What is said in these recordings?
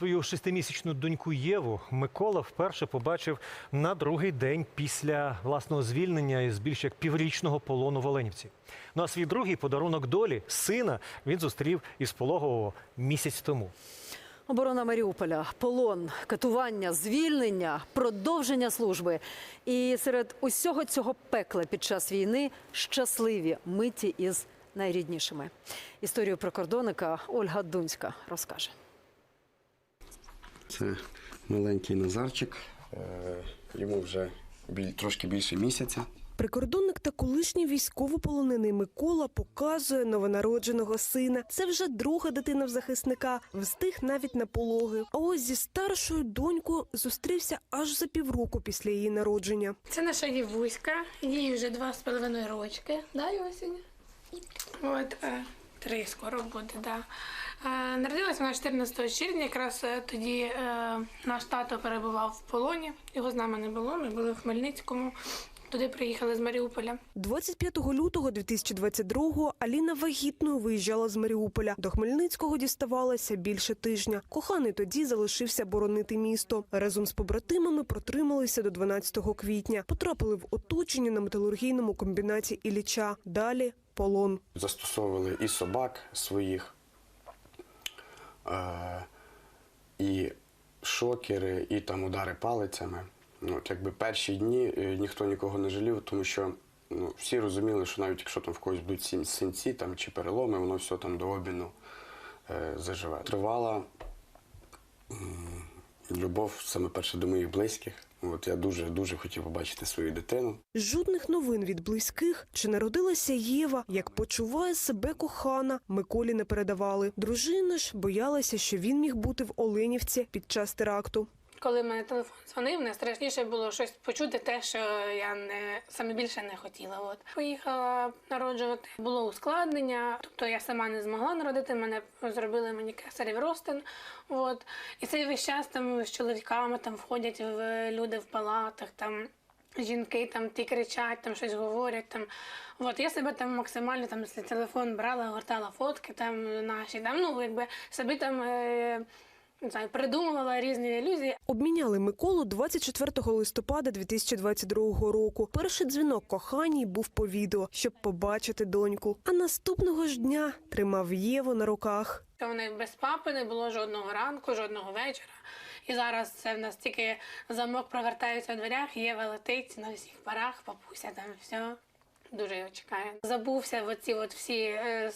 Свою шестимісячну доньку Єву Микола вперше побачив на другий день після власного звільнення із більш як піврічного полону в Оленівці. Ну а свій другий подарунок долі сина він зустрів із пологового місяць тому. Оборона Маріуполя, полон, катування, звільнення, продовження служби. І серед усього цього пекла під час війни щасливі миті із найріднішими. Історію прикордонника Ольга Дунська розкаже. Це маленький Назарчик, е, йому вже біль- трошки більше місяця. Прикордонник та колишній військовополонений Микола показує новонародженого сина. Це вже друга дитина в захисника. Встиг навіть на пологи. А ось зі старшою донькою зустрівся аж за півроку після її народження. Це наша Євуська, їй вже два з половиною рочки, да, Йосінь? От, е, три скоро буде, да. Е, Народилася вона 14 червня, якраз е, тоді е, наш тато перебував в полоні, його з нами не було, ми були в Хмельницькому, туди приїхали з Маріуполя. 25 лютого 2022-го Аліна вагітною виїжджала з Маріуполя. До Хмельницького діставалася більше тижня. Коханий тоді залишився боронити місто. Разом з побратимами протрималися до 12 квітня. Потрапили в оточення на металургійному комбінаті Ілліча. Далі полон. Застосовували і собак своїх, е, і шокери, і там удари палицями. Ну, от якби перші дні е, ніхто нікого не жалів, тому що ну, всі розуміли, що навіть якщо там в когось будуть синці там, чи переломи, воно все там до обміну е, заживе. Тривала любов саме перше до моїх близьких. От я дуже дуже хотів побачити свою дитину. Жодних новин від близьких, чи народилася Єва, як почуває себе кохана, Миколі не передавали. Дружина ж боялася, що він міг бути в Оленівці під час теракту. Коли мене телефон дзвонив, найстрашніше було щось почути, те, що я не саме більше не хотіла. От поїхала народжувати. Було ускладнення, тобто я сама не змогла народити. Мене зробили мені кесарів розтин. От і цей весь час там з чоловіками там входять в люди в палатах. Там жінки там ті кричать, там щось говорять. Там от я себе там максимально там телефон брала, гортала фотки там наші. Там ну якби собі там. Е- не знаю, придумувала різні ілюзії, Обміняли Миколу 24 листопада 2022 року. Перший дзвінок коханій був по відео, щоб побачити доньку. А наступного ж дня тримав Єву на руках. вони без папи не було жодного ранку, жодного вечора. І зараз це в нас тільки замок провертається у дверях, Єва летить на всіх парах, папуся там все. Дуже його чекає. Забувся в оці от всі е,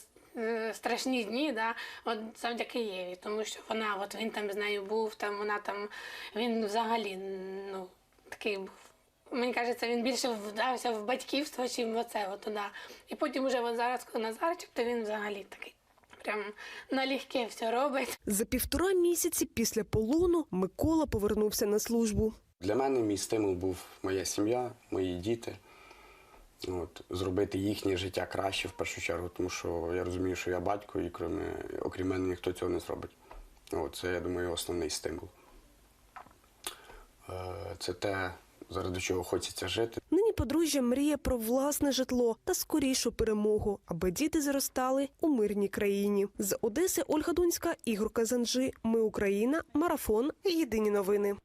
страшні дні, да, от завдяки Єві, тому що вона, от він там з нею був, там вона там, він взагалі ну, такий був. Мені кажеться, він більше вдався в батьківство, чим в оце от туди. І потім уже от зараз, коли Назарчик, то він взагалі такий. Прям налегке все робить. За півтора місяці після полону Микола повернувся на службу. Для мене мій стимул був моя сім'я, мої діти. От, зробити їхнє життя краще в першу чергу, тому що я розумію, що я батько, і крім, окрім мене ніхто цього не зробить. От, це, я думаю, основний стимул. Е, Це те, заради чого хочеться жити. Нині подружжя мріє про власне житло та скорішу перемогу, аби діти зростали у мирній країні. З Одеси Ольга Дунська, Ігор Казанжи. Ми Україна. Марафон. Єдині новини.